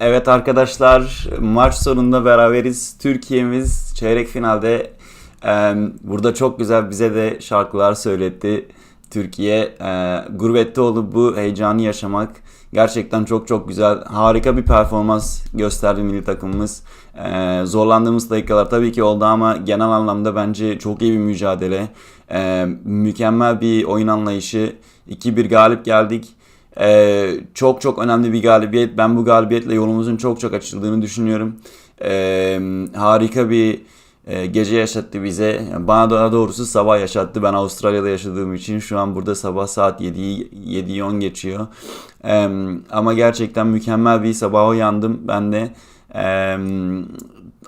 Evet arkadaşlar maç sonunda beraberiz. Türkiye'miz çeyrek finalde e, burada çok güzel bize de şarkılar söyletti. Türkiye e, gurbette olup bu heyecanı yaşamak gerçekten çok çok güzel. Harika bir performans gösterdi milli takımımız. E, zorlandığımız dakikalar tabii ki oldu ama genel anlamda bence çok iyi bir mücadele. E, mükemmel bir oyun anlayışı. 2-1 galip geldik. Ee, çok çok önemli bir galibiyet. Ben bu galibiyetle yolumuzun çok çok açıldığını düşünüyorum. Ee, harika bir e, gece yaşattı bize. Yani bana daha doğrusu sabah yaşattı. Ben Avustralya'da yaşadığım için şu an burada sabah saat 7'yi 7'yi 10 geçiyor. Ee, ama gerçekten mükemmel bir sabah uyandım ben de. Ee,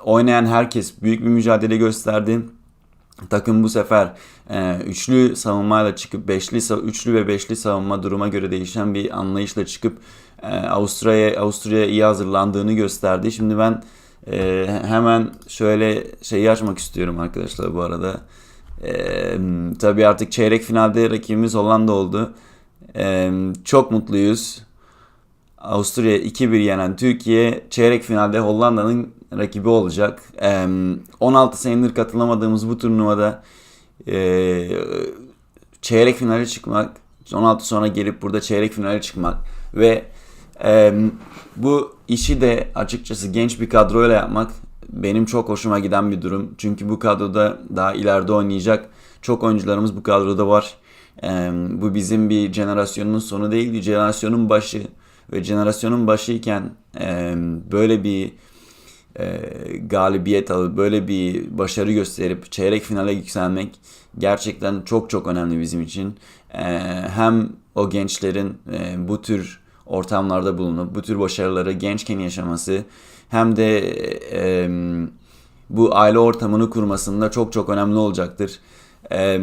oynayan herkes büyük bir mücadele gösterdi. Takım bu sefer e, üçlü savunmayla çıkıp beşli üçlü ve beşli savunma duruma göre değişen bir anlayışla çıkıp e, Avusturya'ya Avusturya iyi hazırlandığını gösterdi. Şimdi ben e, hemen şöyle şeyi açmak istiyorum arkadaşlar bu arada. E, tabii artık çeyrek finalde rakibimiz Hollanda oldu. E, çok mutluyuz. Avusturya 2-1 yenen Türkiye çeyrek finalde Hollanda'nın rakibi olacak. 16 senedir katılamadığımız bu turnuvada çeyrek finale çıkmak, 16 sonra gelip burada çeyrek finale çıkmak ve bu işi de açıkçası genç bir kadroyla yapmak benim çok hoşuma giden bir durum. Çünkü bu kadroda daha ileride oynayacak çok oyuncularımız bu kadroda var. Bu bizim bir jenerasyonun sonu değil, bir jenerasyonun başı ve jenerasyonun başıyken böyle bir e, galibiyet alıp böyle bir başarı gösterip çeyrek finale yükselmek gerçekten çok çok önemli bizim için. E, hem o gençlerin e, bu tür ortamlarda bulunup bu tür başarıları gençken yaşaması hem de e, bu aile ortamını kurmasında çok çok önemli olacaktır. E,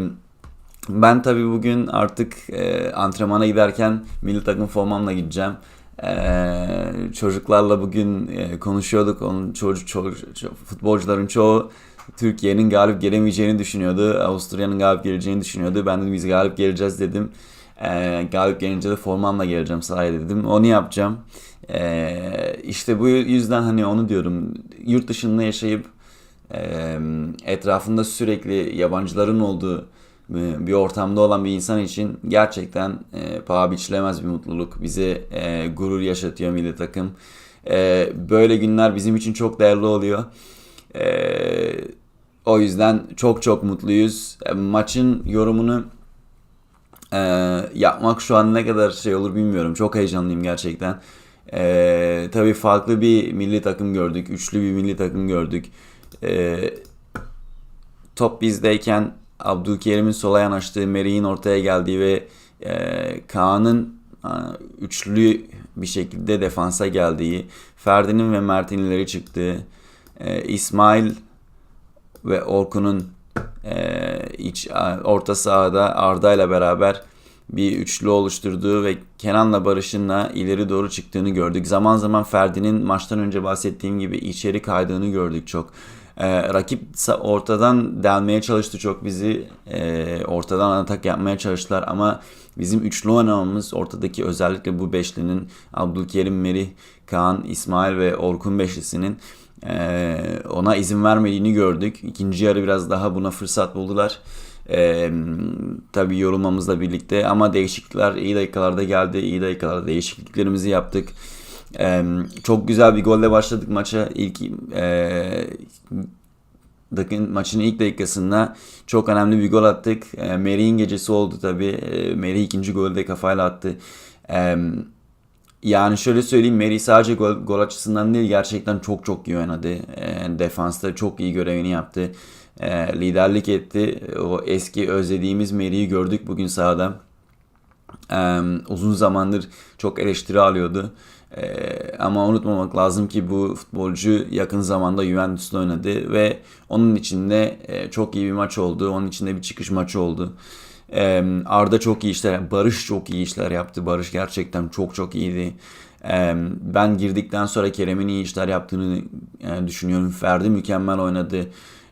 ben tabii bugün artık e, antrenmana giderken milli takım formamla gideceğim. Ee, çocuklarla bugün e, konuşuyorduk. Onun çocuk, futbolcuların çoğu Türkiye'nin galip gelemeyeceğini düşünüyordu. Avusturya'nın galip geleceğini düşünüyordu. Ben de biz galip geleceğiz dedim. Ee, galip gelince de formamla geleceğim sahaya dedim. Onu yapacağım. Ee, işte bu yüzden hani onu diyorum. Yurt dışında yaşayıp e, etrafında sürekli yabancıların olduğu bir ortamda olan bir insan için gerçekten e, paha biçilemez bir mutluluk. Bize e, gurur yaşatıyor milli takım. E, böyle günler bizim için çok değerli oluyor. E, o yüzden çok çok mutluyuz. E, maçın yorumunu e, yapmak şu an ne kadar şey olur bilmiyorum. Çok heyecanlıyım gerçekten. E, tabii farklı bir milli takım gördük. Üçlü bir milli takım gördük. E, top bizdeyken Abdülkerim'in sola yanaştığı, Meri'nin ortaya geldiği ve e, Kaan'ın e, üçlü bir şekilde defansa geldiği, Ferdi'nin ve Mert'in ileri çıktığı, e, İsmail ve Orkun'un e, iç orta sahada Arda ile beraber bir üçlü oluşturduğu ve Kenan'la Barış'ınla ileri doğru çıktığını gördük. Zaman zaman Ferdi'nin maçtan önce bahsettiğim gibi içeri kaydığını gördük çok. Ee, rakip ortadan delmeye çalıştı çok bizi. Ee, ortadan atak yapmaya çalıştılar ama bizim üçlü oynamamız ortadaki özellikle bu beşlinin Abdülkerim, Merih, Kaan, İsmail ve Orkun beşlisinin e, ona izin vermediğini gördük. İkinci yarı biraz daha buna fırsat buldular. Ee, tabii yorulmamızla birlikte ama değişiklikler iyi dakikalarda geldi. İyi dakikalarda değişikliklerimizi yaptık. Ee, çok güzel bir golle başladık maça. İlk e, dakikın, maçın ilk dakikasında çok önemli bir gol attık. E, Merih'in gecesi oldu tabii. E, Merih ikinci golü de kafayla attı. E, yani şöyle söyleyeyim Merih sadece gol, gol açısından değil gerçekten çok çok iyi oynadı. E, defansta çok iyi görevini yaptı. E, liderlik etti. O eski özlediğimiz Merih'i gördük bugün sahada. E, uzun zamandır çok eleştiri alıyordu. Ee, ama unutmamak lazım ki bu futbolcu yakın zamanda Juventus'ta oynadı ve onun içinde e, çok iyi bir maç oldu. Onun içinde bir çıkış maçı oldu. Ee, Arda çok iyi işler, Barış çok iyi işler yaptı. Barış gerçekten çok çok iyiydi. Ee, ben girdikten sonra Kerem'in iyi işler yaptığını e, düşünüyorum. Ferdi mükemmel oynadı.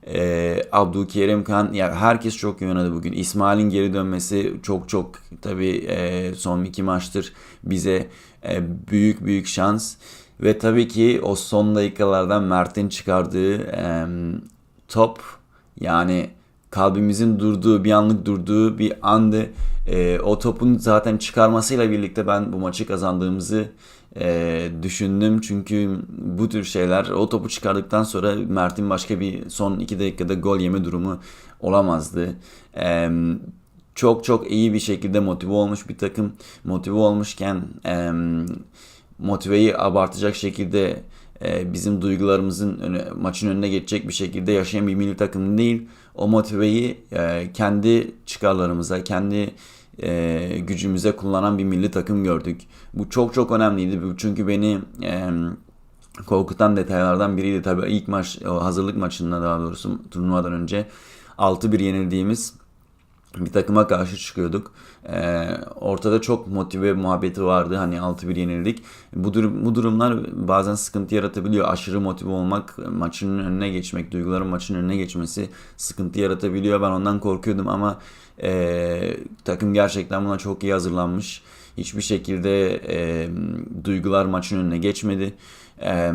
Ee, Abdülkerim Kan ya herkes çok iyi oynadı bugün. İsmail'in geri dönmesi çok çok tabii e, son iki maçtır bize e, büyük büyük şans. Ve tabii ki o son dakikalardan Mert'in çıkardığı e, top yani kalbimizin durduğu bir anlık durduğu bir andı. E, o topun zaten çıkarmasıyla birlikte ben bu maçı kazandığımızı e, düşündüm. Çünkü bu tür şeyler o topu çıkardıktan sonra Mert'in başka bir son iki dakikada gol yeme durumu olamazdı. E, çok çok iyi bir şekilde motive olmuş bir takım. Motive olmuşken e, motiveyi abartacak şekilde e, bizim duygularımızın öne, maçın önüne geçecek bir şekilde yaşayan bir milli takım değil. O motiveyi e, kendi çıkarlarımıza, kendi e, gücümüze kullanan bir milli takım gördük. Bu çok çok önemliydi. Çünkü beni e, korkutan detaylardan biriydi. Tabii ilk maç, hazırlık maçında daha doğrusu turnuvadan önce 6-1 yenildiğimiz bir takıma karşı çıkıyorduk. Ee, ortada çok motive muhabbeti vardı. Hani 6-1 yenildik. Bu, durum, bu durumlar bazen sıkıntı yaratabiliyor. Aşırı motive olmak, maçın önüne geçmek, duyguların maçın önüne geçmesi sıkıntı yaratabiliyor. Ben ondan korkuyordum ama e, takım gerçekten buna çok iyi hazırlanmış. Hiçbir şekilde e, duygular maçın önüne geçmedi. E,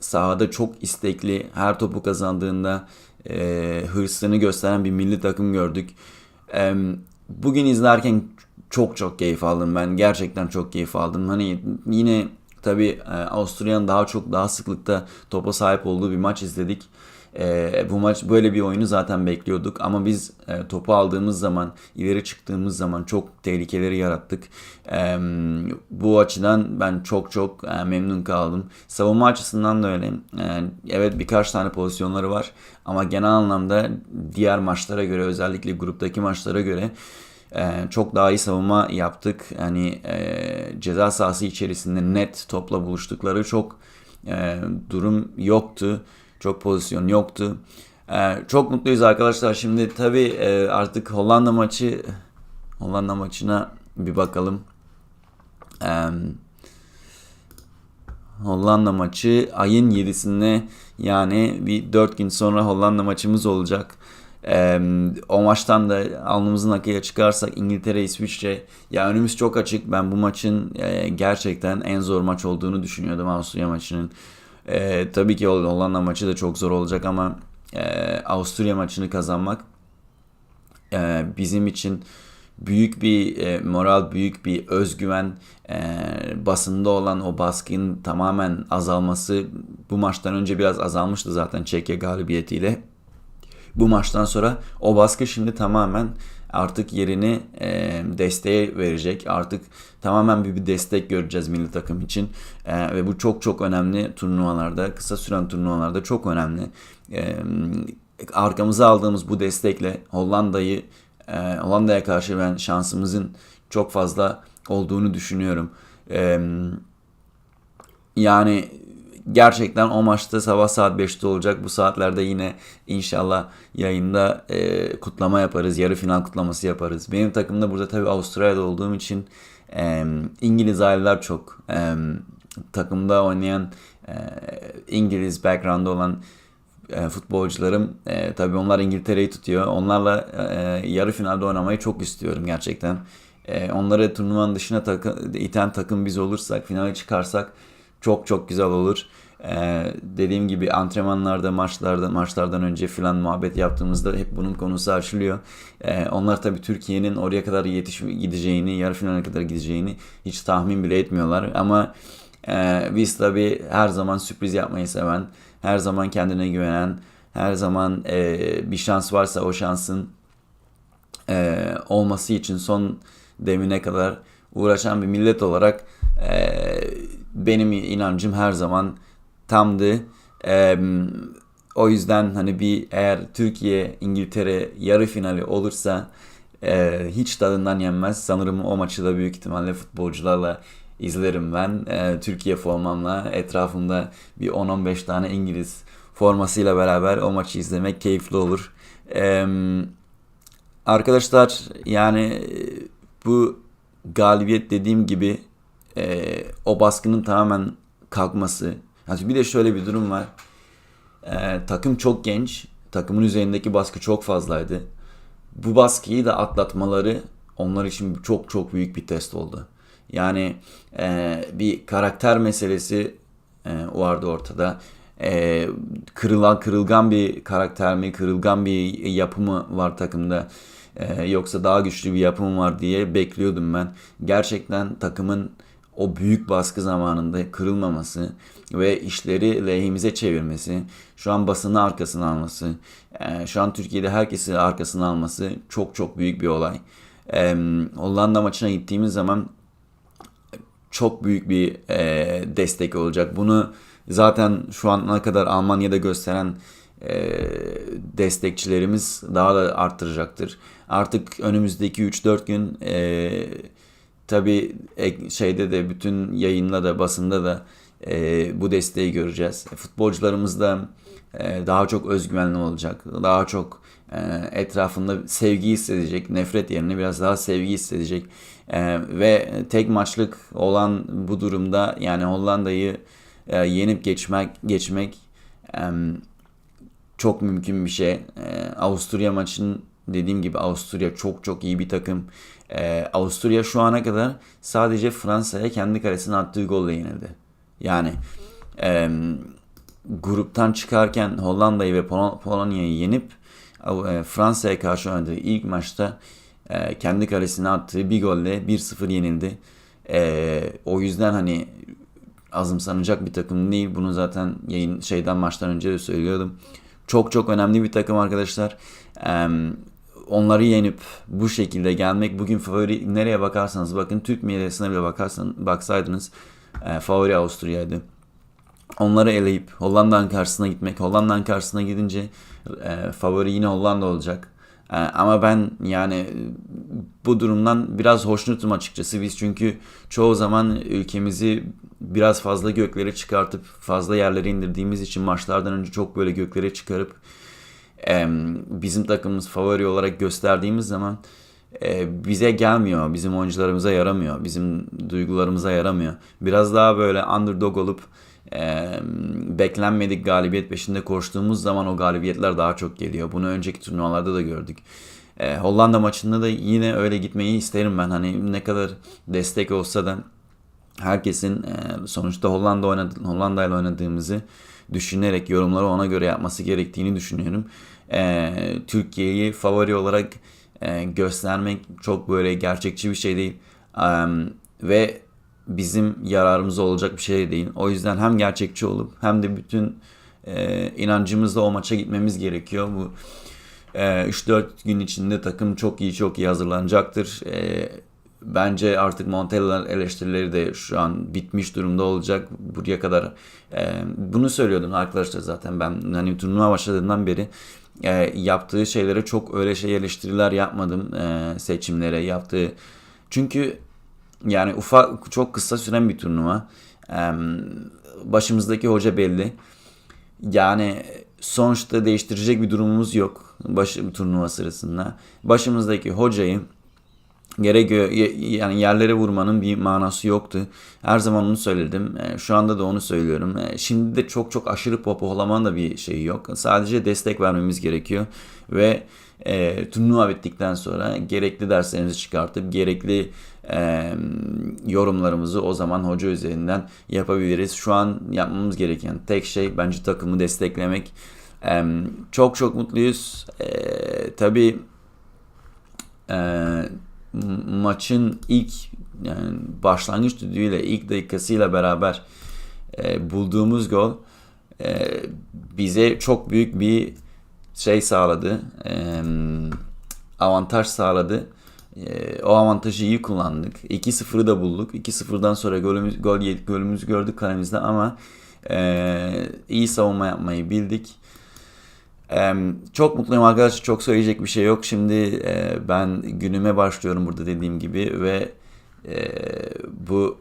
sahada çok istekli, her topu kazandığında e, hırsını gösteren bir milli takım gördük. E, bugün izlerken çok çok keyif aldım ben. Gerçekten çok keyif aldım. Hani yine tabii Avusturya'nın daha çok daha sıklıkta topa sahip olduğu bir maç izledik. E, bu maç böyle bir oyunu zaten bekliyorduk ama biz e, topu aldığımız zaman, ileri çıktığımız zaman çok tehlikeleri yarattık. E, bu açıdan ben çok çok e, memnun kaldım. Savunma açısından da öyle. E, evet birkaç tane pozisyonları var ama genel anlamda diğer maçlara göre özellikle gruptaki maçlara göre çok daha iyi savunma yaptık. Yani e, ceza sahası içerisinde net topla buluştukları çok e, durum yoktu. Çok pozisyon yoktu. Ee, çok mutluyuz arkadaşlar. Şimdi tabii e, artık Hollanda maçı Hollanda maçına bir bakalım. Ee, Hollanda maçı ayın 7'sinde yani bir 4 gün sonra Hollanda maçımız olacak. Ee, o maçtan da alnımızın akıya çıkarsak İngiltere, İsviçre ya önümüz çok açık. Ben bu maçın e, gerçekten en zor maç olduğunu düşünüyordum Avusturya maçının. E, tabii ki Hollanda maçı da çok zor olacak ama e, Avusturya maçını kazanmak e, bizim için büyük bir e, moral, büyük bir özgüven, e, basında olan o baskının tamamen azalması bu maçtan önce biraz azalmıştı zaten Çekya galibiyetiyle. Bu maçtan sonra o baskı şimdi tamamen artık yerini e, desteğe verecek. Artık tamamen bir, bir destek göreceğiz milli takım için. E, ve bu çok çok önemli turnuvalarda, kısa süren turnuvalarda çok önemli. E, arkamıza aldığımız bu destekle Hollanda'yı e, Hollanda'ya karşı ben şansımızın çok fazla olduğunu düşünüyorum. E, yani gerçekten o maçta sabah saat 5'te olacak. Bu saatlerde yine inşallah yayında e, kutlama yaparız. Yarı final kutlaması yaparız. Benim takımda burada tabii Avustralya'da olduğum için e, İngiliz aileler çok. E, takımda oynayan e, İngiliz background'da olan e, futbolcularım e, tabii onlar İngiltere'yi tutuyor. Onlarla e, yarı finalde oynamayı çok istiyorum gerçekten. E, onları turnuvanın dışına takı, iten takım biz olursak, finale çıkarsak çok çok güzel olur. Ee, dediğim gibi antrenmanlarda, maçlarda, maçlardan önce filan muhabbet yaptığımızda hep bunun konusu açılıyor. Ee, onlar tabii Türkiye'nin oraya kadar yetiş gideceğini, yarı finale kadar gideceğini hiç tahmin bile etmiyorlar. Ama e, biz tabii her zaman sürpriz yapmayı seven, her zaman kendine güvenen, her zaman e, bir şans varsa o şansın e, olması için son demine kadar uğraşan bir millet olarak e, benim inancım her zaman tamdı. Ee, o yüzden hani bir eğer Türkiye İngiltere yarı finali olursa e, hiç tadından yenmez. Sanırım o maçı da büyük ihtimalle futbolcularla izlerim ben. E, Türkiye formamla etrafımda bir 10-15 tane İngiliz formasıyla beraber o maçı izlemek keyifli olur. E, arkadaşlar yani bu galibiyet dediğim gibi e, o baskının tamamen kalkması. Yani bir de şöyle bir durum var. E, takım çok genç. Takımın üzerindeki baskı çok fazlaydı. Bu baskıyı da atlatmaları onlar için çok çok büyük bir test oldu. Yani e, bir karakter meselesi e, vardı ortada. E, kırılan kırılgan bir karakter mi, kırılgan bir yapı mı var takımda e, yoksa daha güçlü bir yapı mı var diye bekliyordum ben. Gerçekten takımın o büyük baskı zamanında kırılmaması ve işleri lehimize çevirmesi, şu an basını arkasına alması, e, şu an Türkiye'de herkesi arkasına alması çok çok büyük bir olay. E, Hollanda maçına gittiğimiz zaman çok büyük bir e, destek olacak. Bunu zaten şu ana kadar Almanya'da gösteren destekçilerimiz daha da arttıracaktır. Artık önümüzdeki 3-4 gün tabi şeyde de bütün yayınla da basında da e, bu desteği göreceğiz. Futbolcularımız da e, daha çok özgüvenli olacak. Daha çok e, etrafında sevgi hissedecek. Nefret yerine biraz daha sevgi hissedecek. E, ve tek maçlık olan bu durumda yani Hollanda'yı e, yenip geçmek geçmek e, çok mümkün bir şey. E, Avusturya maçının dediğim gibi Avusturya çok çok iyi bir takım. Ee, Avusturya şu ana kadar sadece Fransa'ya kendi kalesine attığı golle yenildi. Yani e, gruptan çıkarken Hollanda'yı ve Pol- Polonya'yı yenip e, Fransa'ya karşı oynadığı ilk maçta e, kendi kalesine attığı bir golle 1-0 yenildi. E, o yüzden hani azımsanacak bir takım değil. Bunu zaten yayın şeyden maçtan önce de söylüyordum. Çok çok önemli bir takım arkadaşlar. E, onları yenip bu şekilde gelmek bugün favori nereye bakarsanız bakın Türk medyasına bile bakarsanız baksaydınız e, favori Avusturya'ydı. Onları eleyip Hollanda'nın karşısına gitmek. Hollanda'nın karşısına gidince e, favori yine Hollanda olacak. E, ama ben yani bu durumdan biraz hoşnutum açıkçası. Biz çünkü çoğu zaman ülkemizi biraz fazla göklere çıkartıp fazla yerlere indirdiğimiz için maçlardan önce çok böyle göklere çıkarıp bizim takımımız favori olarak gösterdiğimiz zaman e, bize gelmiyor. Bizim oyuncularımıza yaramıyor. Bizim duygularımıza yaramıyor. Biraz daha böyle underdog olup beklenmedik galibiyet peşinde koştuğumuz zaman o galibiyetler daha çok geliyor. Bunu önceki turnuvalarda da gördük. E, Hollanda maçında da yine öyle gitmeyi isterim ben. Hani ne kadar destek olsa da herkesin e, sonuçta Hollanda oynadı, Hollanda ile oynadığımızı düşünerek yorumları ona göre yapması gerektiğini düşünüyorum. E, Türkiye'yi favori olarak e, göstermek çok böyle gerçekçi bir şey değil. E, ve bizim yararımıza olacak bir şey değil. O yüzden hem gerçekçi olup hem de bütün e, inancımızla o maça gitmemiz gerekiyor. Bu e, 3-4 gün içinde takım çok iyi çok iyi hazırlanacaktır. E, bence artık Montella eleştirileri de şu an bitmiş durumda olacak. Buraya kadar e, bunu söylüyordum arkadaşlar zaten ben hani turnuva başladığından beri e, yaptığı şeylere çok öyle şey eleştiriler yapmadım e, seçimlere yaptığı. Çünkü yani ufak çok kısa süren bir turnuva. E, başımızdaki hoca belli. Yani sonuçta değiştirecek bir durumumuz yok baş, turnuva sırasında. Başımızdaki hocayı gerek yani yerlere vurmanın bir manası yoktu. Her zaman onu söyledim. E, şu anda da onu söylüyorum. E, şimdi de çok çok aşırı popolamanın da bir şeyi yok. Sadece destek vermemiz gerekiyor ve e, turnuva bittikten sonra gerekli derslerimizi çıkartıp gerekli e, yorumlarımızı o zaman hoca üzerinden yapabiliriz. Şu an yapmamız gereken tek şey bence takımı desteklemek. E, çok çok mutluyuz. E, tabii e, maçın ilk yani başlangıç düdüğüyle ilk dakikasıyla beraber e, bulduğumuz gol e, bize çok büyük bir şey sağladı. E, avantaj sağladı. E, o avantajı iyi kullandık. 2-0'ı da bulduk. 2-0'dan sonra golümüz, gol yedik, golümüzü gördük kalemizde ama e, iyi savunma yapmayı bildik. Çok mutluyum arkadaşlar. Çok söyleyecek bir şey yok. Şimdi e, ben günüme başlıyorum burada dediğim gibi ve e, bu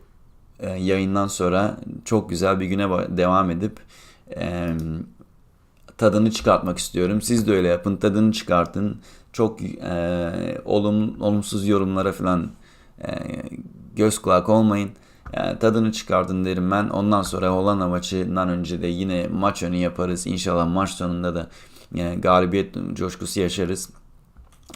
e, yayından sonra çok güzel bir güne devam edip tadını çıkartmak istiyorum. Siz de öyle yapın. Tadını çıkartın. Çok olum, olumsuz yorumlara falan göz kulak olmayın. Yani tadını çıkardın derim ben. Ondan sonra Hollanda maçından önce de yine maç önü yaparız. İnşallah maç sonunda da yani galibiyet coşkusu yaşarız.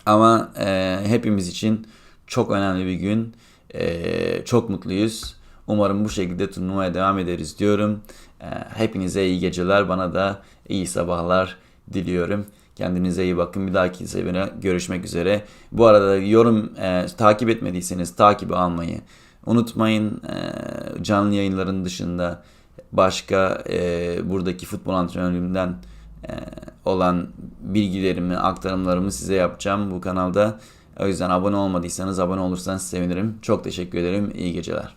Ama e, hepimiz için çok önemli bir gün. E, çok mutluyuz. Umarım bu şekilde turnuvaya devam ederiz diyorum. Ee, hepinize iyi geceler, bana da iyi sabahlar diliyorum. Kendinize iyi bakın. Bir dahaki sefere görüşmek üzere. Bu arada yorum e, takip etmediyseniz takibi almayı unutmayın. E, canlı yayınların dışında başka e, buradaki futbol antrenörlüğümden e, olan bilgilerimi, aktarımlarımı size yapacağım bu kanalda. O yüzden abone olmadıysanız abone olursanız sevinirim. Çok teşekkür ederim. İyi geceler.